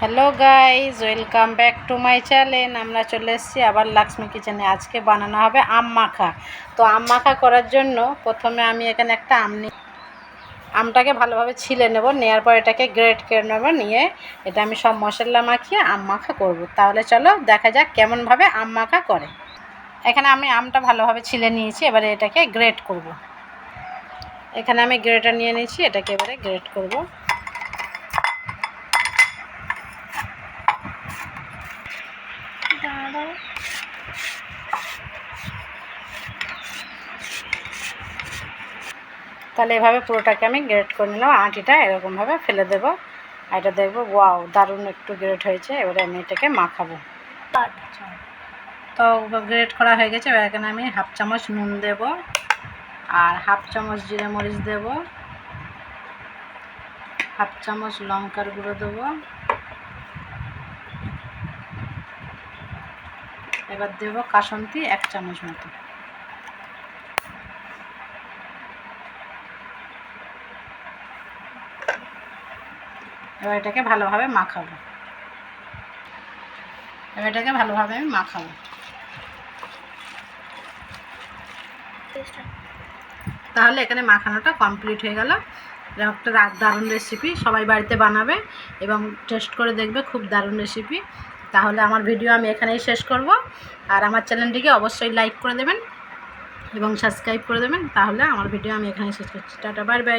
Hello guys welcome back to my channel আমরা চলে এসেছি আবার লাক্সমি কিচেনে আজকে বানানো হবে আম মাখা। তো আম মাখা করার জন্য প্রথমে আমি এখানে একটা আম নি আমটাকে ভালোভাবে ছিলে নেব। নেওয়ার পর এটাকে গ্রেট করে নেব। নিয়ে এটা আমি সব মশলা মাখিয়ে আম মাখা করব। তাহলে চলো দেখা যাক কেমনভাবে আম মাখা করে। এখানে আমি আমটা ভালোভাবে ছিলে নিয়েছি। এবারে এটাকে গ্রেট করব। এখানে আমি গ্রেটার নিয়ে নিয়েছি। এটাকে এবারে গ্রেট করব। তাহলে এভাবে পুরোটাকে আমি গ্রেট করে নিলাম। আঁটিটা এরকমভাবে ফেলে দেবো। আর এটা দেখব, ওয়াও, দারুণ একটু গ্রেট হয়েছে। এবারে আমি এটাকে মাখাবো। তো গ্রেট করা হয়ে গেছে। এবার এখানে আমি হাফ চামচ নুন দেব আর হাফ চামচ জিরে মরিচ দেব। হাফ চামচ লঙ্কার গুঁড়ো দেবো। এবার দেব কাসন্তি এক চামচ মতো। এবার এটাকে ভালোভাবে মাখাবো। এবার এটাকে ভালোভাবে আমি মাখাবো। তাহলে এখানে মাখানোটা কমপ্লিট হয়ে গেল। একটা দারুণ রেসিপি সবাই বাড়িতে বানাবে এবং টেস্ট করে দেখবে, খুব দারুণ রেসিপি তাহলে আমার ভিডিও আমি এখানেই শেষ করব। আর আমার চ্যানেলটিকে অবশ্যই লাইক করে দেবেন এবং সাবস্ক্রাইব করে দেবেন। তাহলে আমার ভিডিও আমি এখানেই শেষ করছি। Tata bye bye